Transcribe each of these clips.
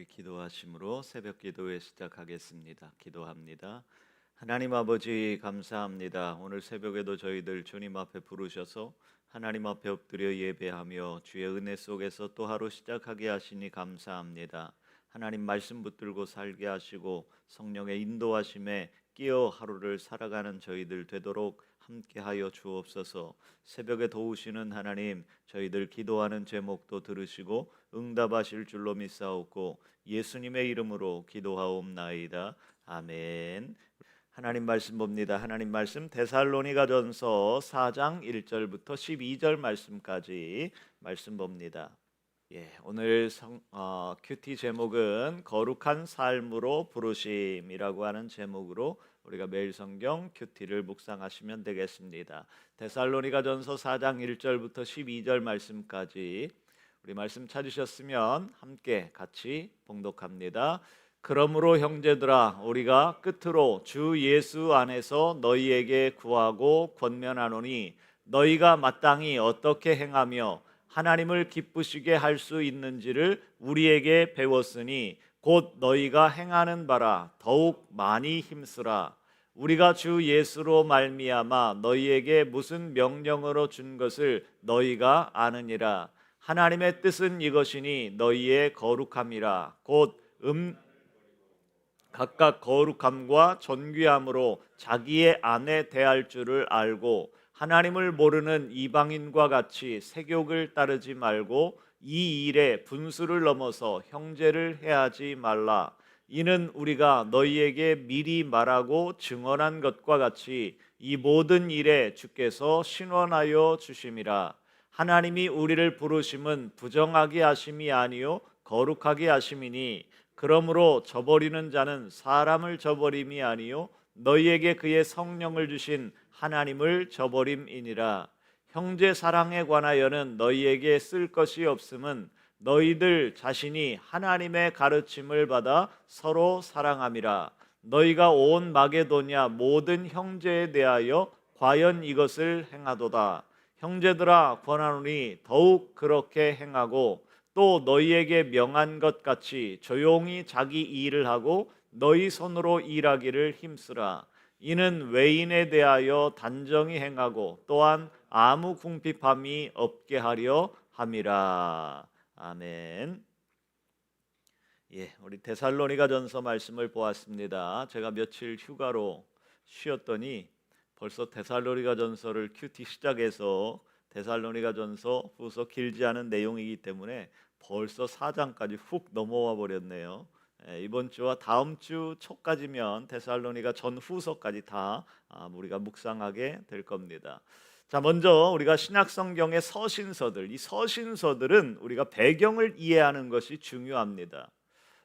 우리 기도하심으로 새벽 기도회 시작하겠습니다. 기도합니다. 하나님 아버지 감사합니다. 오늘 새벽에도 저희들 주님 앞에 부르셔서 하나님 앞에 엎드려 예배하며 주의 은혜 속에서 또 하루 시작하게 하시니 감사합니다. 하나님 말씀 붙들고 살게 하시고 성령의 인도하심에 끼어 하루를 살아가는 저희들 되도록 함께하여 주옵소서. 새벽에 도우시는 하나님, 저희들 기도하는 제목도 들으시고 응답하실 줄로 믿사옵고 예수님의 이름으로 기도하옵나이다. 아멘. 하나님 말씀 봅니다. 하나님 말씀 데살로니가전서 4장 1절부터 12절 말씀까지 말씀 봅니다. 예, 오늘 성, 어, 큐티 제목은 거룩한 삶으로 부르심이라고 하는 제목으로 우리가 매일 성경 큐티를 묵상하시면 되겠습니다. 데살로니가전서 4장 1절부터 12절 말씀까지 우리 말씀 찾으셨으면 함께 같이 봉독합니다. 그러므로 형제들아 우리가 끝으로 주 예수 안에서 너희에게 구하고 권면하노니 너희가 마땅히 어떻게 행하며 하나님을 기쁘시게 할 수 있는지를 우리에게 배웠으니 곧 너희가 행하는 바라 더욱 많이 힘쓰라 우리가 주 예수로 말미암아 너희에게 무슨 명령으로 준 것을 너희가 아느니라 하나님의 뜻은 이것이니 너희의 거룩함이라 곧 음 각각 거룩함과 존귀함으로 자기의 아내 대할 줄을 알고 하나님을 모르는 이방인과 같이 세욕을 따르지 말고 이 일에 분수를 넘어서 형제를 해하지 말라. 이는 우리가 너희에게 미리 말하고 증언한 것과 같이 이 모든 일에 주께서 신원하여 주심이라. 하나님이 우리를 부르심은 부정하게 하심이 아니요 거룩하게 하심이니 그러므로 저버리는 자는 사람을 저버림이 아니요 너희에게 그의 성령을 주신 하나님을 저버림이니라. 형제 사랑에 관하여는 너희에게 쓸 것이 없음은 너희들 자신이 하나님의 가르침을 받아 서로 사랑함이라. 너희가 온 마게도냐 모든 형제에 대하여 과연 이것을 행하도다 형제들아 권하노니 더욱 그렇게 행하고 또 너희에게 명한 것 같이 조용히 자기 일을 하고 너희 손으로 일하기를 힘쓰라. 이는 외인에 대하여 단정히 행하고 또한 아무 궁핍함이 없게 하려 함이라. 아멘. 예, 우리 데살로니가 전서 말씀을 보았습니다. 제가 며칠 휴가로 쉬었더니 벌써 데살로니가 전서를 큐티 시작해서 데살로니가 전서 후서 길지 않은 내용이기 때문에 벌써 4장까지 훅 넘어와 버렸네요. 예, 이번 주와 다음 주 초까지면 데살로니가 전 후서까지 다 아, 우리가 묵상하게 될 겁니다. 자, 먼저 우리가 신약 성경의 서신서들, 이 서신서들은 우리가 배경을 이해하는 것이 중요합니다.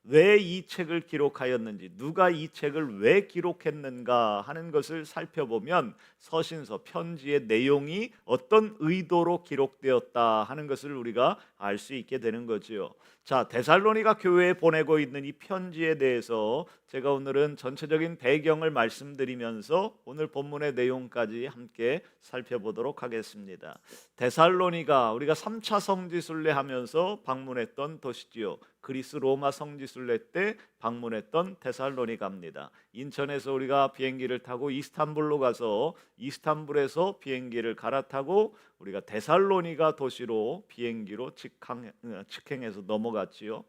왜 이 책을 기록하였는지, 누가 이 책을 왜 기록했는가 하는 것을 살펴보면 서신서, 편지의 내용이 어떤 의도로 기록되었다 하는 것을 우리가 알 수 있게 되는 거지요. 자, 데살로니가 교회에 보내고 있는 이 편지에 대해서 제가 오늘은 전체적인 배경을 말씀드리면서 오늘 본문의 내용까지 함께 살펴보도록 하겠습니다. 데살로니가 우리가 3차 성지 순례 하면서 방문했던 도시지요. 그리스 로마 성지순례 때 방문했던 데살로니가입니다. 인천에서 우리가 비행기를 타고 이스탄불로 가서 이스탄불에서 비행기를 갈아타고 우리가 데살로니가 도시로 비행기로 직항, 어, 직행해서 넘어갔지요.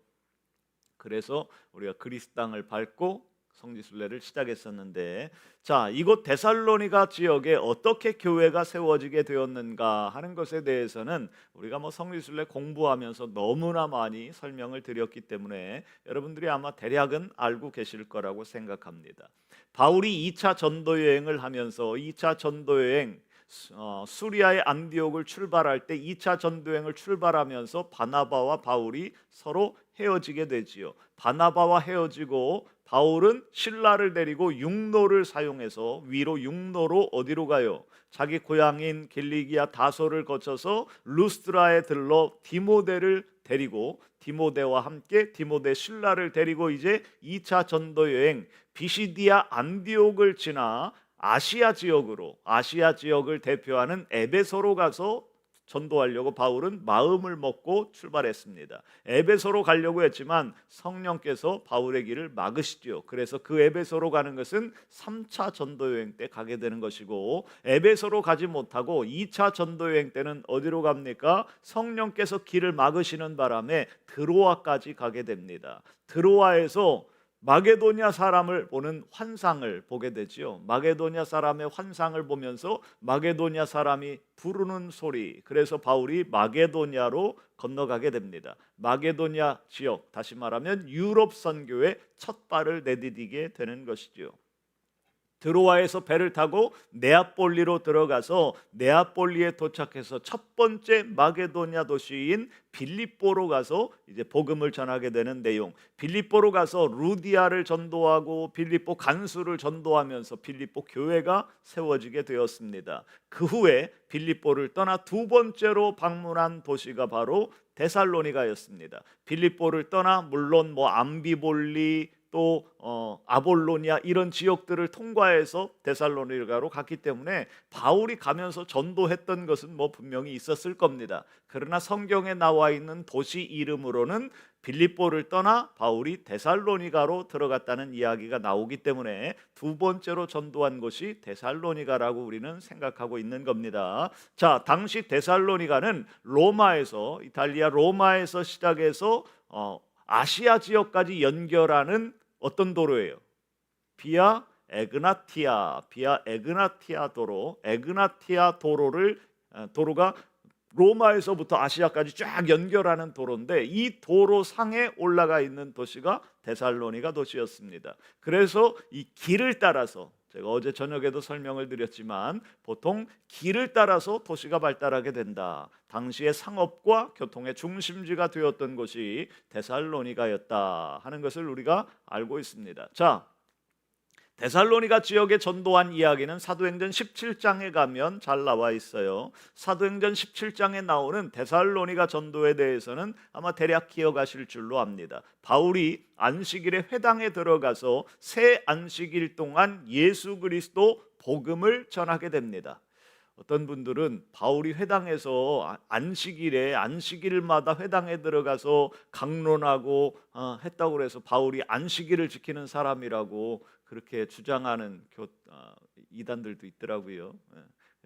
그래서 우리가 그리스 땅을 밟고 성지순례를 시작했었는데 자 이곳 데살로니가 지역에 어떻게 교회가 세워지게 되었는가 하는 것에 대해서는 우리가 뭐 성지순례 공부하면서 너무나 많이 설명을 드렸기 때문에 여러분들이 아마 대략은 알고 계실 거라고 생각합니다. 바울이 2차 전도 여행을 하면서 2차 전도 여행 어, 수리아의 안디옥을 출발할 때 2차 전도행을 출발하면서 바나바와 바울이 서로 헤어지게 되지요. 바나바와 헤어지고 바울은 신라를 데리고 육로를 사용해서 위로 육로로 어디로 가요? 자기 고향인 길리기아 다소를 거쳐서 루스트라에 들러 디모데를 데리고 디모데와 함께 디모데 신라를 데리고 이제 2차 전도 여행 비시디아 안디옥을 지나 아시아 지역으로 아시아 지역을 대표하는 에베소로 가서 전도하려고 바울은 마음을 먹고 출발했습니다. 에베소로 가려고 했지만 성령께서 바울의 길을 막으시죠. 그래서 그 에베소로 가는 것은 3차 전도 여행 때 가게 되는 것이고 에베소로 가지 못하고 2차 전도 여행 때는 어디로 갑니까? 성령께서 길을 막으시는 바람에 드로아까지 가게 됩니다. 드로아에서 마게도냐 사람을 보는 환상을 보게 되지요. 마게도냐 사람의 환상을 보면서 마게도냐 사람이 부르는 소리. 그래서 바울이 마게도냐로 건너가게 됩니다. 마게도냐 지역, 다시 말하면 유럽 선교의 첫 발을 내디디게 되는 것이지요. 드로아에서 배를 타고 네아폴리로 들어가서 네아폴리에 도착해서 첫 번째 마게도냐 도시인 빌립보로 가서 이제 복음을 전하게 되는 내용. 빌립보로 가서 루디아를 전도하고 빌립보 간수를 전도하면서 빌립보 교회가 세워지게 되었습니다. 그 후에 빌립보를 떠나 두 번째로 방문한 도시가 바로 데살로니가였습니다. 빌립보를 떠나 물론 뭐 암비볼리 또 어, 아볼로니아 이런 지역들을 통과해서 데살로니가로 갔기 때문에 바울이 가면서 전도했던 것은 뭐 분명히 있었을 겁니다. 그러나 성경에 나와 있는 도시 이름으로는 빌립보를 떠나 바울이 데살로니가로 들어갔다는 이야기가 나오기 때문에 두 번째로 전도한 곳이 데살로니가라고 우리는 생각하고 있는 겁니다. 자, 당시 데살로니가는 로마에서 이탈리아 로마에서 시작해서 어, 아시아 지역까지 연결하는 어떤 도로예요? 비아 에그나티아, 비아 에그나티아 도로, 에그나티아 도로를 어, 도로가 로마에서부터 아시아까지 쫙 연결하는 도로인데 이 도로 상에 올라가 있는 도시가 데살로니가 도시였습니다. 그래서 이 길을 따라서 제가 어제 저녁에도 설명을 드렸지만 보통 길을 따라서 도시가 발달하게 된다. 당시의 상업과 교통의 중심지가 되었던 곳이 데살로니가였다 하는 것을 우리가 알고 있습니다. 자, 데살로니가 지역에 전도한 이야기는 사도행전 17장에 가면 잘 나와 있어요. 사도행전 17장에 나오는 데살로니가 전도에 대해서는 아마 대략 기억하실 줄로 압니다. 바울이 안식일에 회당에 들어가서 새 안식일 동안 예수 그리스도 복음을 전하게 됩니다. 어떤 분들은 바울이 회당에서 안식일에 안식일마다 회당에 들어가서 강론하고 어, 했다고 그래서 바울이 안식일을 지키는 사람이라고 그렇게 주장하는 교, 어, 이단들도 있더라고요. 예.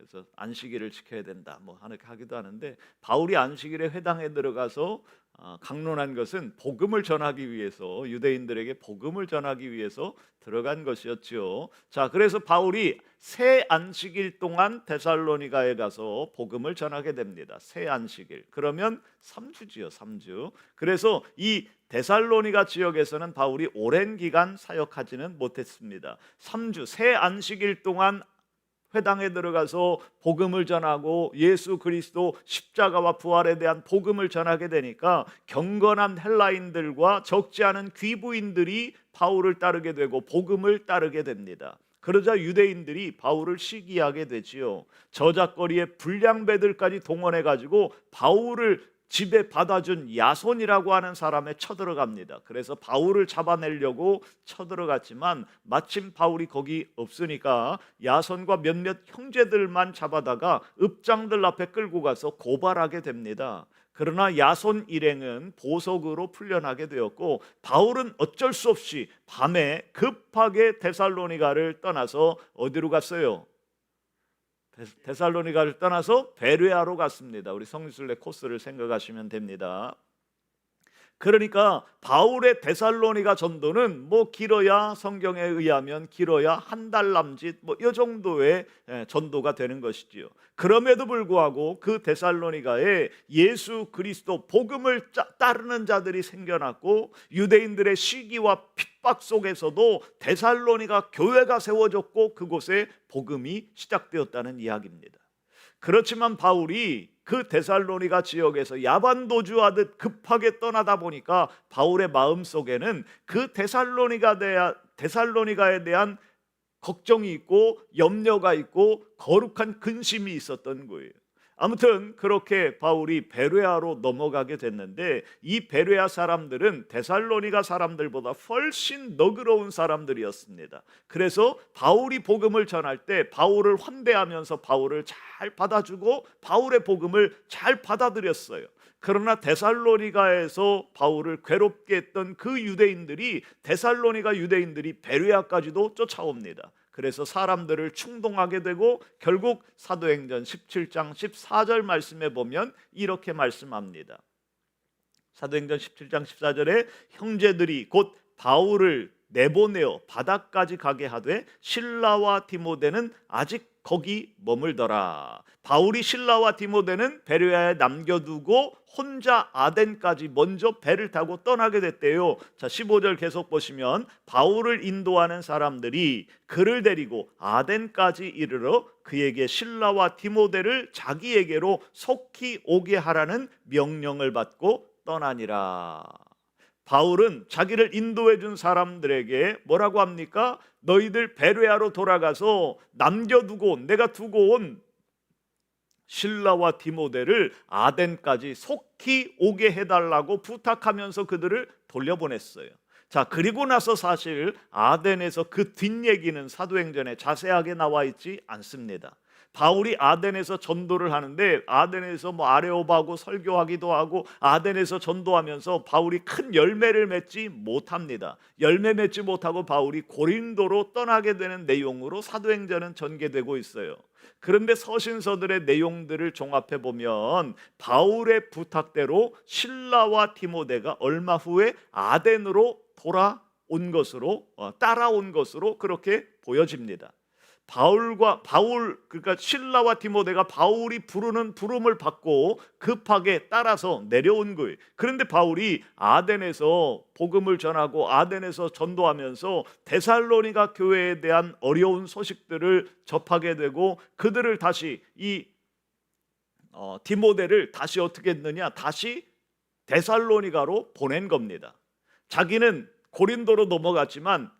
그래서 안식일을 지켜야 된다 뭐 하는 하기도 하는데 바울이 안식일에 회당에 들어가서 어, 강론한 것은 복음을 전하기 위해서 유대인들에게 복음을 전하기 위해서 들어간 것이었지요. 자, 그래서 바울이 새 안식일 동안 데살로니가에 가서 복음을 전하게 됩니다. 새 안식일. 그러면 3주지요, 3주. 그래서 이 데살로니가 지역에서는 바울이 오랜 기간 사역하지는 못했습니다. 3주 새 안식일 동안 회당에 들어가서 복음을 전하고 예수 그리스도 십자가와 부활에 대한 복음을 전하게 되니까 경건한 헬라인들과 적지 않은 귀부인들이 바울을 따르게 되고 복음을 따르게 됩니다. 그러자 유대인들이 바울을 시기하게 되지요. 저작거리에 불량배들까지 동원해 가지고 바울을 집에 받아준 야손이라고 하는 사람에 쳐들어갑니다. 그래서 바울을 잡아내려고 쳐들어갔지만 마침 바울이 거기 없으니까 야손과 몇몇 형제들만 잡아다가 읍장들 앞에 끌고 가서 고발하게 됩니다. 그러나 야손 일행은 보석으로 풀려나게 되었고 바울은 어쩔 수 없이 밤에 급하게 데살로니가를 떠나서 어디로 갔어요? 데살로니가를 떠나서 베레아로 갔습니다. 우리 성지순례 코스를 생각하시면 됩니다. 그러니까 바울의 데살로니가 전도는 뭐 길어야 성경에 의하면 길어야 한 달 남짓 뭐 이 정도의 예, 전도가 되는 것이지요. 그럼에도 불구하고 그 데살로니가에 예수 그리스도 복음을 따르는 자들이 생겨났고 유대인들의 시기와 핍박 속에서도 데살로니가 교회가 세워졌고 그곳에 복음이 시작되었다는 이야기입니다. 그렇지만 바울이 그 데살로니가 지역에서 야반도주하듯 급하게 떠나다 보니까 바울의 마음 속에는 그 데살로니가 대한 데살로니가에 대한 걱정이 있고 염려가 있고 거룩한 근심이 있었던 거예요. 아무튼 그렇게 바울이 베레아로 넘어가게 됐는데 이 베레아 사람들은 데살로니가 사람들보다 훨씬 너그러운 사람들이었습니다. 그래서 바울이 복음을 전할 때 바울을 환대하면서 바울을 잘 받아주고 바울의 복음을 잘 받아들였어요. 그러나 데살로니가에서 바울을 괴롭게 했던 그 유대인들이 데살로니가 유대인들이 베레아까지도 쫓아옵니다. 그래서 사람들을 충동하게 되고 결국 사도행전 17장 14절 말씀에 보면 이렇게 말씀합니다. 사도행전 17장 14절에 형제들이 곧 바울을 내보내어 바다까지 가게 하되 신라와 디모데는 아직 거기 머물더라. 바울이 신라와 디모데는 베레아에 남겨두고 혼자 아덴까지 먼저 배를 타고 떠나게 됐대요. 자, 15절 계속 보시면 바울을 인도하는 사람들이 그를 데리고 아덴까지 이르러 그에게 신라와 디모데를 자기에게로 속히 오게 하라는 명령을 받고 떠나니라. 바울은 자기를 인도해 준 사람들에게 뭐라고 합니까? 너희들 베레아로 돌아가서 남겨두고 내가 두고 온 신라와 디모데를 아덴까지 속히 오게 해달라고 부탁하면서 그들을 돌려보냈어요. 자, 그리고 나서 사실 아덴에서 그 뒷얘기는 사도행전에 자세하게 나와 있지 않습니다. 바울이 아덴에서 전도를 하는데 아덴에서 뭐 아레오바고 설교하기도 하고 아덴에서 전도하면서 바울이 큰 열매를 맺지 못합니다. 열매 맺지 못하고 바울이 고린도로 떠나게 되는 내용으로 사도행전은 전개되고 있어요. 그런데 서신서들의 내용들을 종합해 보면 바울의 부탁대로 신라와 디모데가 얼마 후에 아덴으로 돌아온 것으로 어, 따라온 것으로 그렇게 보여집니다. 바울과 바울 그러니까 신라와 디모데가 바울이 부르는 부름을 받고 급하게 따라서 내려온 거예요. 그런데 바울이 아덴에서 복음을 전하고 아덴에서 전도하면서 데살로니가 교회에 대한 어려운 소식들을 접하게 되고 그들을 다시 이 어, 디모데를 다시 어떻게 했느냐? 다시 데살로니가로 보낸 겁니다. 자기는 고린도로 넘어갔지만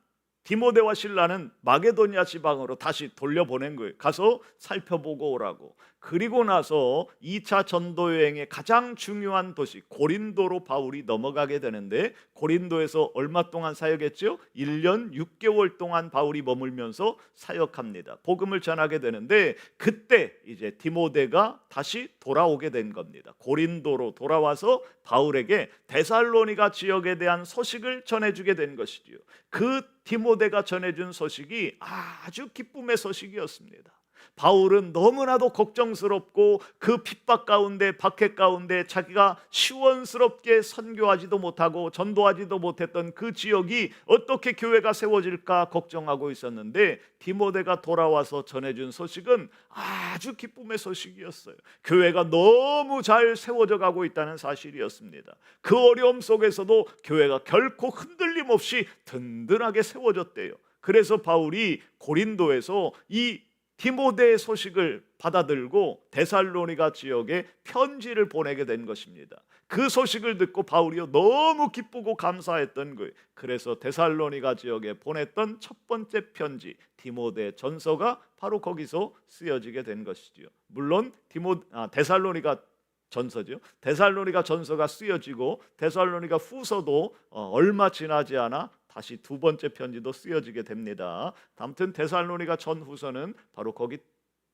디모데와 신라는 마게도니아 지방으로 다시 돌려보낸 거예요. 가서 살펴보고 오라고. 그리고 나서 2차 전도 여행의 가장 중요한 도시 고린도로 바울이 넘어가게 되는데 고린도에서 얼마 동안 사역했죠? 1년 6개월 동안 바울이 머물면서 사역합니다. 복음을 전하게 되는데 그때 이제 디모데가 다시 돌아오게 된 겁니다. 고린도로 돌아와서 바울에게 데살로니가 지역에 대한 소식을 전해 주게 된 것이지요. 그 디모데가 전해준 소식이 아주 기쁨의 소식이었습니다. 바울은 너무나도 걱정스럽고 그 핍박 가운데 박해 가운데 자기가 시원스럽게 선교하지도 못하고 전도하지도 못했던 그 지역이 어떻게 교회가 세워질까 걱정하고 있었는데 디모데가 돌아와서 전해준 소식은 아주 기쁨의 소식이었어요. 교회가 너무 잘 세워져 가고 있다는 사실이었습니다. 그 어려움 속에서도 교회가 결코 흔들림 없이 든든하게 세워졌대요. 그래서 바울이 고린도에서 이 디모데의 소식을 받아들고 데살로니가 지역에 편지를 보내게 된 것입니다. 그 소식을 듣고 바울이요 너무 기쁘고 감사했던 거예요. 그래서 데살로니가 지역에 보냈던 첫 번째 편지 디모데 전서가 바로 거기서 쓰여지게 된 것이지요. 물론 디모 아, 데살로니가 전서죠. 데살로니가 전서가 쓰여지고 데살로니가 후서도 어, 얼마 지나지 않아 다시 두 번째 편지도 쓰여지게 됩니다. 아무튼 데살로니가 전후서는 바로 거기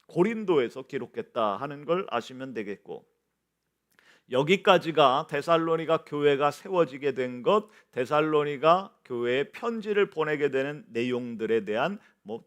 고린도에서 기록했다 하는 걸 아시면 되겠고 여기까지가 데살로니가 교회가 세워지게 된 것, 데살로니가 교회에 편지를 보내게 되는 내용들에 대한 뭐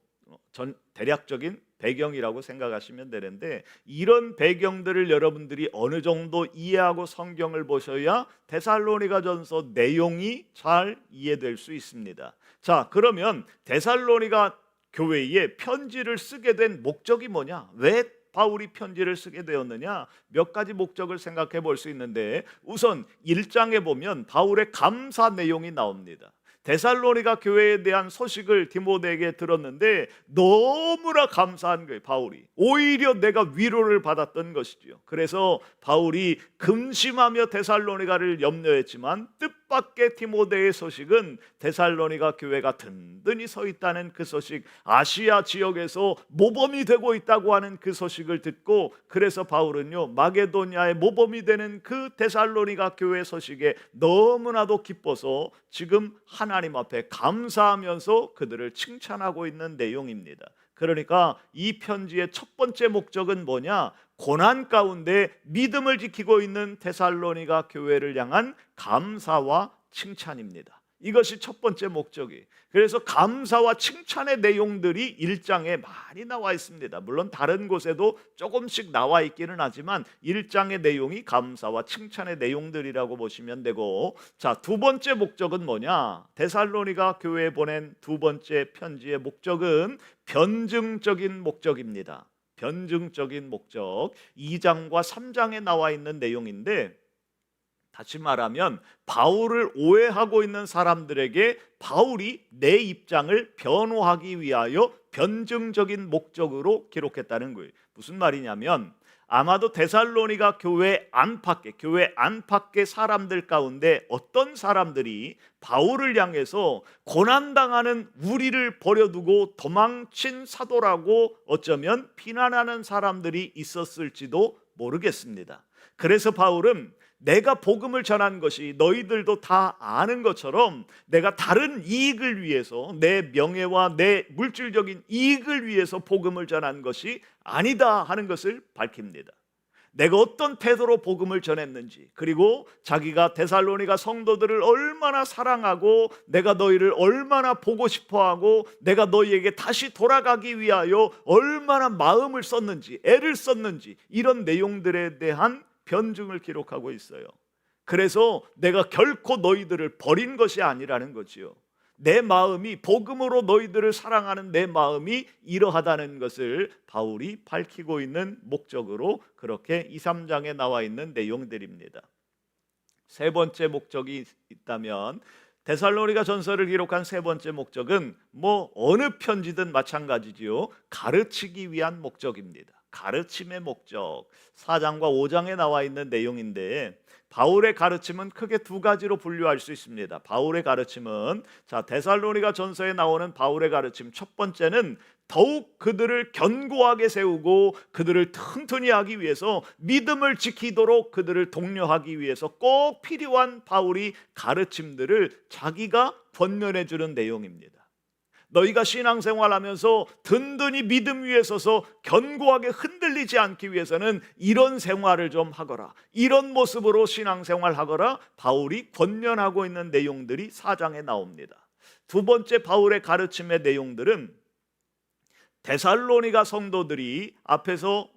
전 대략적인 배경이라고 생각하시면 되는데 이런 배경들을 여러분들이 어느 정도 이해하고 성경을 보셔야 데살로니가전서 내용이 잘 이해될 수 있습니다. 자, 그러면 데살로니가 교회에 편지를 쓰게 된 목적이 뭐냐? 왜 바울이 편지를 쓰게 되었느냐? 몇 가지 목적을 생각해 볼 수 있는데 우선 1장에 보면 바울의 감사 내용이 나옵니다. 데살로니가 교회에 대한 소식을 디모데에게 들었는데 너무나 감사한 거예요, 바울이. 오히려 내가 위로를 받았던 것이죠. 그래서 바울이 근심하며 데살로니가를 염려했지만 뜻 뜻밖의 디모데의 소식은 데살로니가 교회가 든든히 서 있다는 그 소식, 아시아 지역에서 모범이 되고 있다고 하는 그 소식을 듣고 그래서 바울은요 마게도니아의 모범이 되는 그 데살로니가 교회 소식에 너무나도 기뻐서 지금 하나님 앞에 감사하면서 그들을 칭찬하고 있는 내용입니다. 그러니까 이 편지의 첫 번째 목적은 뭐냐? 고난 가운데 믿음을 지키고 있는 데살로니가 교회를 향한 감사와 칭찬입니다. 이것이 첫 번째 목적이. 그래서 감사와 칭찬의 내용들이 일장에 많이 나와 있습니다. 물론 다른 곳에도 조금씩 나와 있기는 하지만 일장의 내용이 감사와 칭찬의 내용들이라고 보시면 되고 자, 두 번째 목적은 뭐냐? 데살로니가 교회에 보낸 두 번째 편지의 목적은 변증적인 목적입니다. 변증적인 목적 2장과 3장에 나와 있는 내용인데 다시 말하면 바울을 오해하고 있는 사람들에게 바울이 내 입장을 변호하기 위하여 변증적인 목적으로 기록했다는 거예요. 무슨 말이냐면 아마도 데살로니가 교회 안팎에 교회 안팎의 사람들 가운데 어떤 사람들이 바울을 향해서 고난 당하는 우리를 버려두고 도망친 사도라고 어쩌면 비난하는 사람들이 있었을지도 모르겠습니다. 그래서 바울은 내가 복음을 전한 것이 너희들도 다 아는 것처럼 내가 다른 이익을 위해서 내 명예와 내 물질적인 이익을 위해서 복음을 전한 것이 아니다 하는 것을 밝힙니다. 내가 어떤 태도로 복음을 전했는지 그리고 자기가 데살로니가 성도들을 얼마나 사랑하고 내가 너희를 얼마나 보고 싶어하고 내가 너희에게 다시 돌아가기 위하여 얼마나 마음을 썼는지 애를 썼는지 이런 내용들에 대한 변증을 기록하고 있어요. 그래서 내가 결코 너희들을 버린 것이 아니라는 거지요. 내 마음이 복음으로 너희들을 사랑하는 내 마음이 이러하다는 것을 바울이 밝히고 있는 목적으로 그렇게 2, 3장에 나와 있는 내용들입니다. 세 번째 목적이 있다면 데살로니가 전서를 기록한 세 번째 목적은 뭐 어느 편지든 마찬가지지요. 가르치기 위한 목적입니다. 가르침의 목적 4장과 5장에 나와 있는 내용인데 바울의 가르침은 크게 두 가지로 분류할 수 있습니다. 바울의 가르침은 자 데살로니가 전서에 나오는 바울의 가르침 첫 번째는 더욱 그들을 견고하게 세우고 그들을 튼튼히 하기 위해서 믿음을 지키도록 그들을 독려하기 위해서 꼭 필요한 바울이 가르침들을 자기가 권면해 주는 내용입니다. 너희가 신앙생활하면서 든든히 믿음 위에 서서 견고하게 흔들리지 않기 위해서는 이런 생활을 좀 하거라. 이런 모습으로 신앙생활하거라. 바울이 권면하고 있는 내용들이 사장에 나옵니다. 두 번째 바울의 가르침의 내용들은 데살로니가 성도들이 앞에서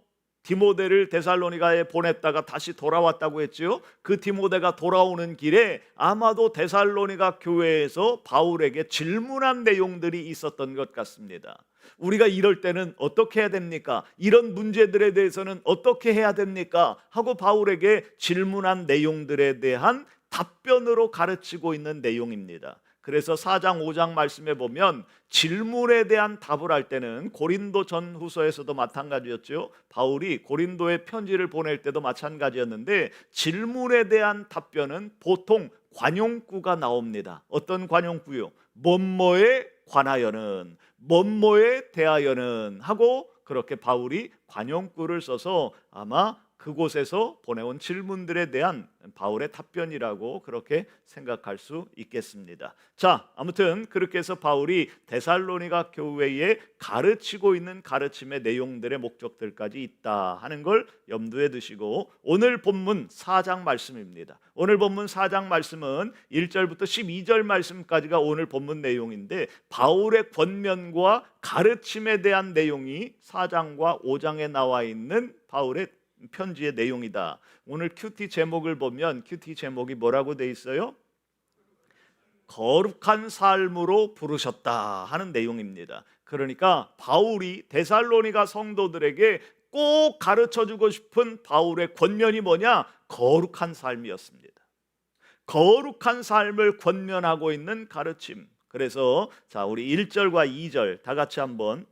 디모데를 데살로니가에 보냈다가 다시 돌아왔다고 했지요. 그 디모데가 돌아오는 길에 아마도 데살로니가 교회에서 바울에게 질문한 내용들이 있었던 것 같습니다. 우리가 이럴 때는 어떻게 해야 됩니까? 이런 문제들에 대해서는 어떻게 해야 됩니까? 하고 바울에게 질문한 내용들에 대한 답변으로 가르치고 있는 내용입니다. 그래서 4장 5장 말씀에 보면 질문에 대한 답을 할 때는 고린도 전후서에서도 마찬가지였죠. 바울이 고린도에 편지를 보낼 때도 마찬가지였는데 질문에 대한 답변은 보통 관용구가 나옵니다. 어떤 관용구요? 뭐뭐에 관하여는 뭐뭐에 대하여는 하고 그렇게 바울이 관용구를 써서 아마 그곳에서 보내온 질문들에 대한 바울의 답변이라고 그렇게 생각할 수 있겠습니다. 자, 아무튼 그렇게 해서 바울이 데살로니가 교회에 가르치고 있는 가르침의 내용들의 목적들까지 있다 하는 걸 염두에 두시고 오늘 본문 4장 말씀입니다. 오늘 본문 4장 말씀은 1절부터 12절 말씀까지가 오늘 본문 내용인데 바울의 권면과 가르침에 대한 내용이 4장과 5장에 나와 있는 바울의 편지의 내용이다. 오늘 큐티 제목을 보면 큐티 제목이 뭐라고 돼 있어요? 거룩한 삶으로 부르셨다 하는 내용입니다. 그러니까 바울이 데살로니가 성도들에게 꼭 가르쳐 주고 싶은 바울의 권면이 뭐냐? 거룩한 삶이었습니다. 거룩한 삶을 권면하고 있는 가르침. 그래서 자, 우리 1절과 2절 다 같이 한번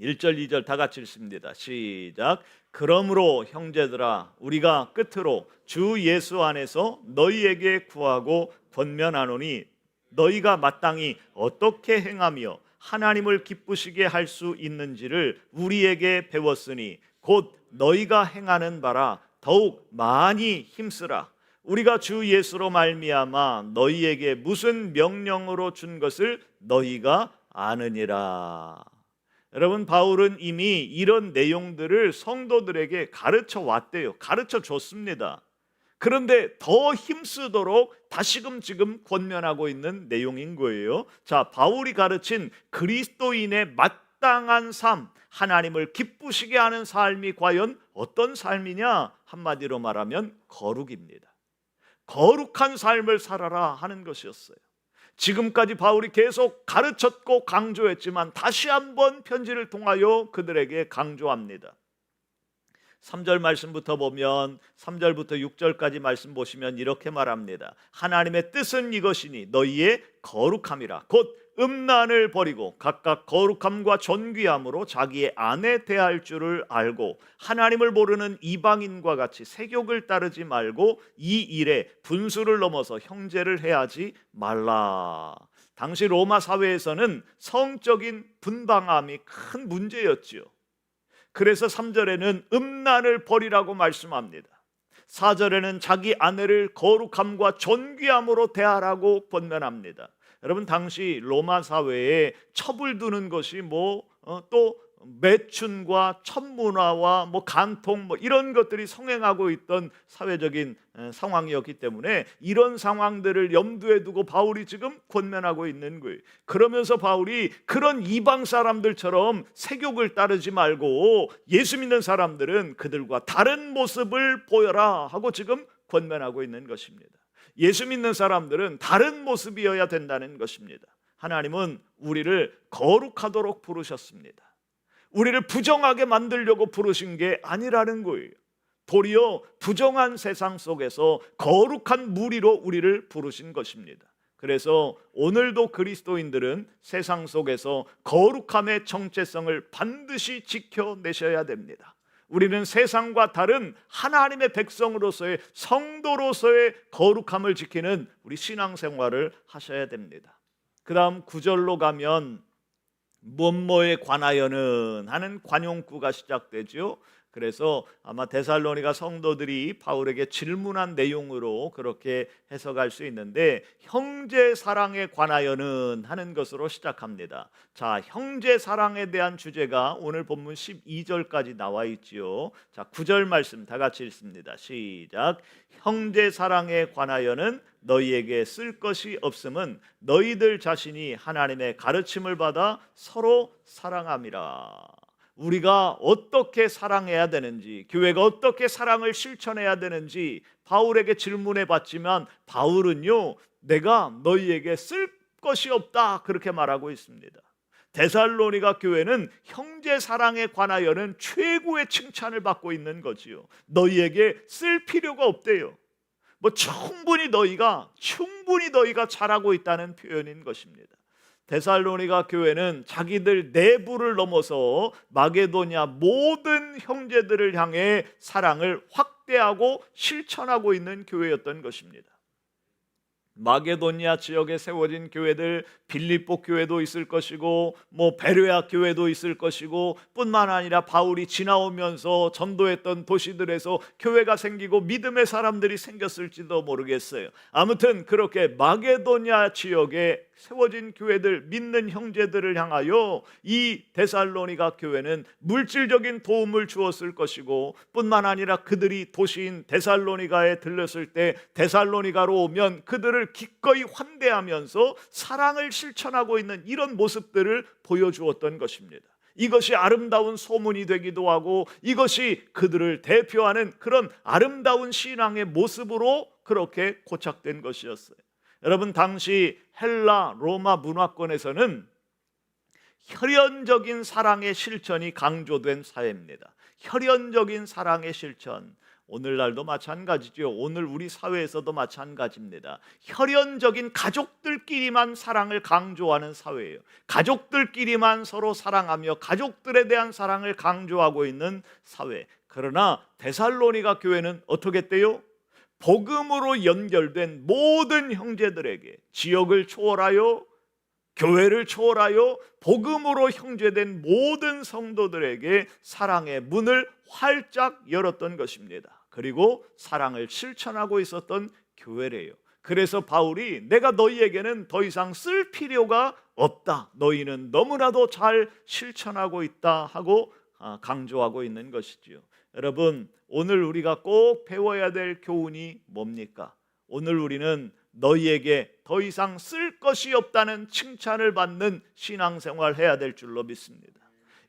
1절 2절 다 같이 읽습니다. 시작. 그러므로 형제들아 우리가 끝으로 주 예수 안에서 너희에게 구하고 권면하노니 너희가 마땅히 어떻게 행하며 하나님을 기쁘시게 할 수 있는지를 우리에게 배웠으니 곧 너희가 행하는 바라 더욱 많이 힘쓰라 우리가 주 예수로 말미암아 너희에게 무슨 명령으로 준 것을 너희가 아느니라 여러분 바울은 이미 이런 내용들을 성도들에게 가르쳐 왔대요. 가르쳐 줬습니다. 그런데 더 힘쓰도록 다시금 지금 권면하고 있는 내용인 거예요. 자, 바울이 가르친 그리스도인의 마땅한 삶, 하나님을 기쁘시게 하는 삶이 과연 어떤 삶이냐? 한마디로 말하면 거룩입니다. 거룩한 삶을 살아라 하는 것이었어요. 지금까지 바울이 계속 가르쳤고 강조했지만 다시 한번 편지를 통하여 그들에게 강조합니다. 3절 말씀부터 보면 3절부터 6절까지 말씀 보시면 이렇게 말합니다. 하나님의 뜻은 이것이니 너희의 거룩함이라 곧 음란을 버리고 각각 거룩함과 존귀함으로 자기의 아내 대할 줄을 알고 하나님을 모르는 이방인과 같이 세욕을 따르지 말고 이 일에 분수를 넘어서 형제를 해하지 말라. 당시 로마 사회에서는 성적인 분방함이 큰 문제였지요. 그래서 3절에는 음란을 버리라고 말씀합니다. 4절에는 자기 아내를 거룩함과 존귀함으로 대하라고 권면합니다. 여러분 당시 로마 사회에 첩을 두는 것이 뭐또 매춘과 천문화와 뭐 간통 뭐 이런 것들이 성행하고 있던 사회적인 상황이었기 때문에 이런 상황들을 염두에 두고 바울이 지금 권면하고 있는 거예요. 그러면서 바울이 그런 이방 사람들처럼 세욕을 따르지 말고 예수 믿는 사람들은 그들과 다른 모습을 보여라 하고 지금 권면하고 있는 것입니다. 예수 믿는 사람들은 다른 모습이어야 된다는 것입니다. 하나님은 우리를 거룩하도록 부르셨습니다. 우리를 부정하게 만들려고 부르신 게 아니라는 거예요. 도리어 부정한 세상 속에서 거룩한 무리로 우리를 부르신 것입니다. 그래서 오늘도 그리스도인들은 세상 속에서 거룩함의 정체성을 반드시 지켜내셔야 됩니다. 우리는 세상과 다른 하나님의 백성으로서의 성도로서의 거룩함을 지키는 우리 신앙생활을 하셔야 됩니다. 그다음 구절로 가면 무엇뭐에 관하여는 하는 관용구가 시작되죠. 그래서 아마 데살로니가 성도들이 바울에게 질문한 내용으로 그렇게 해석할 수 있는데 형제 사랑에 관하여는 하는 것으로 시작합니다. 자, 형제 사랑에 대한 주제가 오늘 본문 12절까지 나와 있지요. 자, 9절 말씀 다 같이 읽습니다. 시작. 형제 사랑에 관하여는 너희에게 쓸 것이 없음은 너희들 자신이 하나님의 가르침을 받아 서로 사랑함이라. 우리가 어떻게 사랑해야 되는지, 교회가 어떻게 사랑을 실천해야 되는지 바울에게 질문해 봤지만 바울은요, 내가 너희에게 쓸 것이 없다 그렇게 말하고 있습니다. 데살로니가 교회는 형제 사랑에 관하여는 최고의 칭찬을 받고 있는 거지요. 너희에게 쓸 필요가 없대요. 뭐 충분히 너희가 충분히 너희가 잘하고 있다는 표현인 것입니다. 데살로니가 교회는 자기들 내부를 넘어서 마게도냐 모든 형제들을 향해 사랑을 확대하고 실천하고 있는 교회였던 것입니다. 마게도니아 지역에 세워진 교회들 빌립보 교회도 있을 것이고 뭐 베르야 교회도 있을 것이고 뿐만 아니라 바울이 지나오면서 전도했던 도시들에서 교회가 생기고 믿음의 사람들이 생겼을지도 모르겠어요. 아무튼 그렇게 마게도니아 지역에 세워진 교회들 믿는 형제들을 향하여 이 데살로니가 교회는 물질적인 도움을 주었을 것이고 뿐만 아니라 그들이 도시인 데살로니가에 들렸을 때 데살로니가로 오면 그들을 기꺼이 환대하면서 사랑을 실천하고 있는 이런 모습들을 보여주었던 것입니다. 이것이 아름다운 소문이 되기도 하고 이것이 그들을 대표하는 그런 아름다운 신앙의 모습으로 그렇게 고착된 것이었어요. 여러분 당시 헬라 로마 문화권에서는 혈연적인 사랑의 실천이 강조된 사회입니다. 혈연적인 사랑의 실천. 오늘날도 마찬가지죠. 오늘 우리 사회에서도 마찬가지입니다. 혈연적인 가족들끼리만 사랑을 강조하는 사회예요. 가족들끼리만 서로 사랑하며 가족들에 대한 사랑을 강조하고 있는 사회. 그러나 데살로니가 교회는 어떻게 했대요? 복음으로 연결된 모든 형제들에게 지역을 초월하여 교회를 초월하여 복음으로 형제된 모든 성도들에게 사랑의 문을 활짝 열었던 것입니다. 그리고 사랑을 실천하고 있었던 교회래요. 그래서 바울이 내가 너희에게는 더 이상 쓸 필요가 없다. 너희는 너무나도 잘 실천하고 있다 하고 아, 강조하고 있는 것이지요. 여러분, 오늘 우리가 꼭 배워야 될 교훈이 뭡니까? 오늘 우리는 너희에게 더 이상 쓸 것이 없다는 칭찬을 받는 신앙생활 해야 될 줄로 믿습니다.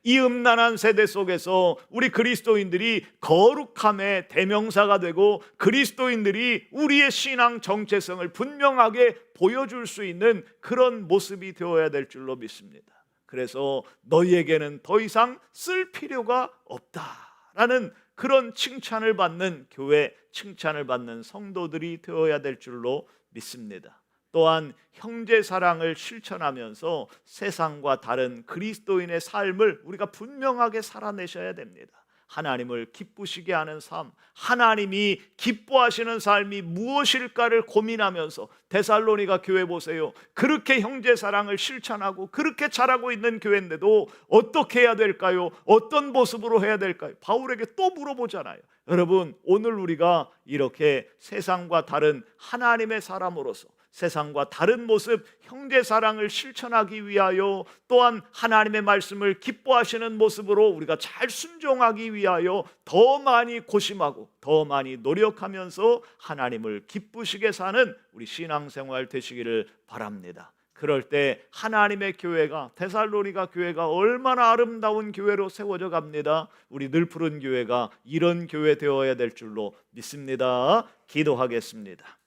이 음란한 세대 속에서 우리 그리스도인들이 거룩함의 대명사가 되고 그리스도인들이 우리의 신앙 정체성을 분명하게 보여줄 수 있는 그런 모습이 되어야 될 줄로 믿습니다. 그래서 너희에게는 더 이상 쓸 필요가 없다 라는 그런 칭찬을 받는 교회, 칭찬을 받는 성도들이 되어야 될 줄로 믿습니다. 또한 형제 사랑을 실천하면서 세상과 다른 그리스도인의 삶을 우리가 분명하게 살아내셔야 됩니다. 하나님을 기쁘시게 하는 삶, 하나님이 기뻐하시는 삶이 무엇일까를 고민하면서 데살로니가 교회 보세요. 그렇게 형제 사랑을 실천하고 그렇게 잘하고 있는 교회인데도 어떻게 해야 될까요? 어떤 모습으로 해야 될까요? 바울에게 또 물어보잖아요. 여러분, 오늘 우리가 이렇게 세상과 다른 하나님의 사람으로서 세상과 다른 모습 형제 사랑을 실천하기 위하여 또한 하나님의 말씀을 기뻐하시는 모습으로 우리가 잘 순종하기 위하여 더 많이 고심하고 더 많이 노력하면서 하나님을 기쁘시게 사는 우리 신앙생활 되시기를 바랍니다. 그럴 때 하나님의 교회가 데살로니가 교회가 얼마나 아름다운 교회로 세워져 갑니다. 우리 늘 푸른 교회가 이런 교회 되어야 될 줄로 믿습니다. 기도하겠습니다.